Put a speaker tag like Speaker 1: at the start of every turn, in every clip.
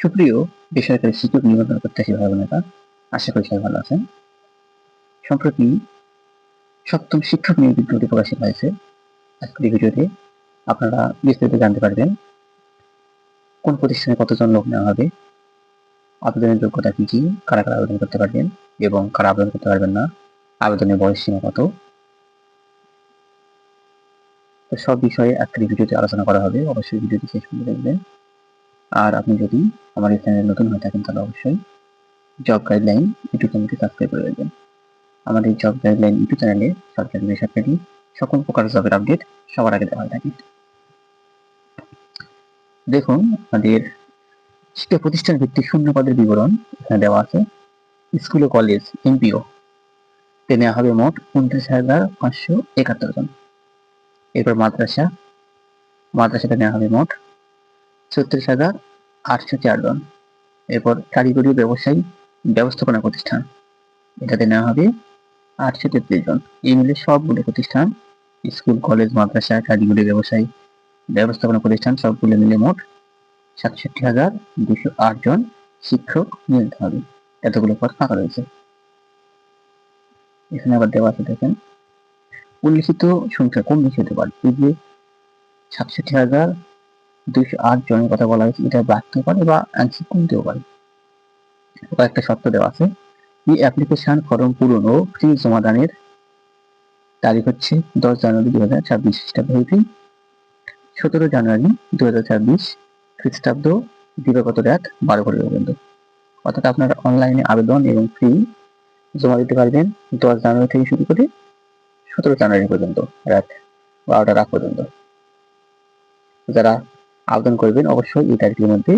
Speaker 1: সুপ্রিয় বেসরকারি শিক্ষক নিবন্ধন প্রত্যাশী ভাই বোনেরা, আশা করি সবাই ভালো আছেন। সম্প্রতি সপ্তম শিক্ষক নিয়োগ বিজ্ঞপ্তি প্রকাশিত হয়েছে। আজকের এই ভিডিওতে আপনারা বিস্তারিত জানতে পারবেন কোন প্রতিষ্ঠানে কতজন লোক নেওয়া হবে, আবেদনের যোগ্যতা কী কী, কারা কারা আবেদন করতে পারবেন এবং কারা আবেদন করতে পারবেন না, আবেদনের বয়স সীমা কত? তো সব বিষয়ে আজকের ভিডিওতে আলোচনা করা হবে। অবশ্যই ভিডিওটি শেষ পর্যন্ত দেখবেন। আর আপনি যদি আমার এই চ্যানেল নতুন হয়ে থাকেন তাহলে অবশ্যই জব গাইডলাইন ইউটিউব চ্যানেলটি সাবস্ক্রাইব করে রাখবেন। আমাদের এই জব গাইডলাইন ইউটিউব চ্যানেলে সরকারি বেসরকারি সকল প্রকার জবের আপডেট সবার আগে দেওয়া হয়ে থাকে। দেখুন, আমাদের শিক্ষা প্রতিষ্ঠান ভিত্তিক শূন্য পদের বিবরণ এখানে দেওয়া আছে। স্কুল ও কলেজ, এমপিও। তে নেওয়া হবে মোট উনত্রিশ হাজার পাঁচশো একাত্তর জন। এরপর মাদ্রাসা। মাদ্রাসাতে নেওয়া হবে মোট ছত্রিশ হাজার আটশো চার জন। এরপর কারিগরি ব্যবসায়ী ব্যবস্থাপনা প্রতিষ্ঠান। এটাতে নেওয়া হবে আটশো তেত্রিশ জন। এই মিলে সবগুলো প্রতিষ্ঠান, স্কুল, কলেজ, মাদ্রাসা, কারিগরি ব্যবসায়ী ব্যবস্থাপনা প্রতিষ্ঠান, সবগুলো মিলে মোট সাতষট্টি হাজার দুশো আট জন শিক্ষক নিয়োজিত হবে। এতগুলো পদ ফাঁকা রয়েছে। এখানে আবার দেওয়া আছে, দেখেন, উল্লিখিত সংখ্যা কম বেশি হতে পারে। এই যে সাতষট্টি হাজার দুইশো আট জনের কথা বলা হয়েছে, এটা বাড়তেও পারে বা আংশিক কমতেও পারে। কয়েকটা শর্ত দেওয়া আছে। এই অ্যাপ্লিকেশন ফর্ম পূরণ ও ফ্রি জমাদানের তারিখ হচ্ছে দশ জানুয়ারি দুই হাজার ছাব্বিশ খ্রিস্টাব্দ সতেরো জানুয়ারি দু হাজার ছাব্বিশ খ্রিস্টাব্দ দিবাগত রাত বারো ঘটি পর্যন্ত। অর্থাৎ আপনারা অনলাইনে আবেদন এবং ফি জমা দিতে পারবেন দশ জানুয়ারি থেকে শুরু করে সতেরো জানুয়ারি পর্যন্ত, রাত বারোটা রাত পর্যন্ত। যারা আবেদন করবেন, অবশ্যই এই তারিখের মধ্যে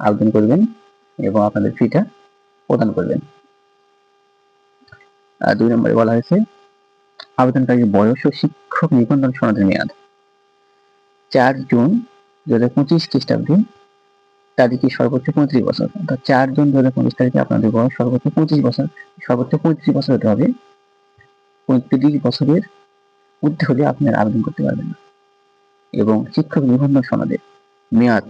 Speaker 1: আবেদন করবেন এবং আপনাদের ফিটা প্রদান করবেন। দুই নম্বরে বলা হয়েছে, আবেদনকারীর বয়স ও শিক্ষক নিবন্ধন সনদের মেয়াদ। চার জুন দু হাজার পঁচিশ খ্রিস্টাব্দে তারিখে সর্বোচ্চ পঁয়ত্রিশ বছর। অর্থাৎ চার জুন দু হাজার পঁচিশ তারিখে আপনাদের বয়স সর্বোচ্চ পঁচিশ বছর। সর্বোচ্চ পঁয়ত্রিশ বছর হতে হবে। পঁয়ত্রিশ বছরের ঊর্ধ্বে হলে আপনার আবেদন করতে পারবেন না। এবং শিক্ষক নিবন্ধন সনদের মেয়াদ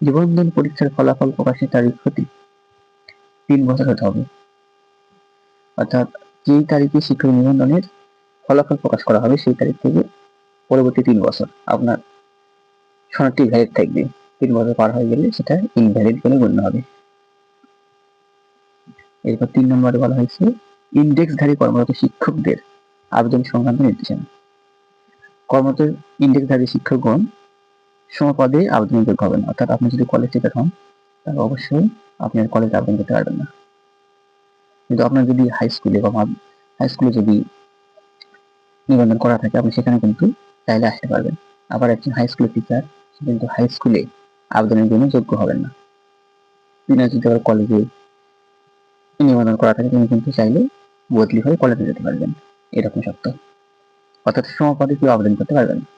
Speaker 1: নিবন্ধন পরীক্ষার ফলাফল প্রকাশের তারিখ হতে তিন বছর হতে হবে। অর্থাৎ যেই তারিখে শিক্ষক নিবন্ধনের ফলাফল প্রকাশ করা হবে, সেই তারিখ থেকে পরবর্তী তিন বছর আপনার সনদটি ভ্যালিড থাকবে। তিন বছর পার হয়ে গেলে সেটা ইনভ্যালিড বলে গণ্য হবে। এরপর তিন নম্বরে বলা হয়েছে ইন্ডেক্সধারী কর্মরত শিক্ষকদের আবেদন সংক্রান্ত নির্দেশনা। কর্মরত ইন্ডেক্সধারী শিক্ষকগণ সমপদে যোগ্য হবেন অর্থাৎ আপনি যদি কলেজ টিচার হন, তাহলে অবশ্যই আপনি আর কলেজে আবেদন করতে পারবেন না। কিন্তু আপনার যদি হাই স্কুলে বা হাই স্কুলে যদি নিবন্ধন করা থাকে, আপনি সেখানে কিন্তু চাইলে আসতে পারবেন। আবার একজন হাই স্কুলের টিচার কিন্তু হাই স্কুলে আবেদনের জন্য যোগ্য হবেন না। তিনি যদি আবার কলেজে নিবন্ধন করা থাকে, তিনি কিন্তু চাইলে বদলি হয়ে কলেজে যেতে পারবেন। এরকম সত্য অর্থাৎ সমপদে কেউ আবেদন করতে পারবেন না।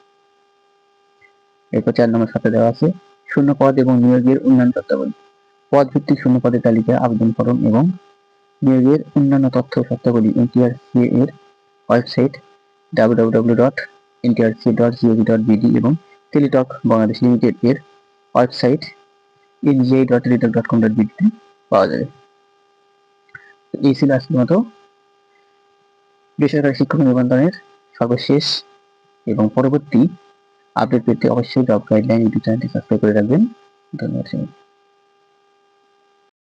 Speaker 1: এরপর চার নম্বর সাথে দেওয়া আছে শূন্য পদ এবং নিয়োগের উন্নয়ন তথ্যাবলী পদ ভিত্তিক শূন্য পদের তালিকা আবেদন ফরম এবং নিয়োগের অন্যান্য তথ্য ও তথ্যাবলী এনটিআরসি এর website WWW dot NTRC dot GOV dot BD এবং টেলিটক বাংলাদেশ লিমিটেড এর website NGI dot Teletalk dot com dot বিডিতে পাওয়া যাবে। এই ছিল আজকের মতো। বেসরকারি শিক্ষক নিবন্ধনের সর্বশেষ এবং পরবর্তী আপডেট পেতে অবশ্যই জব গাইডলাইন ইউটিউব চ্যানেলটি সাবস্ক্রাইব করে রাখবেন। ধন্যবাদ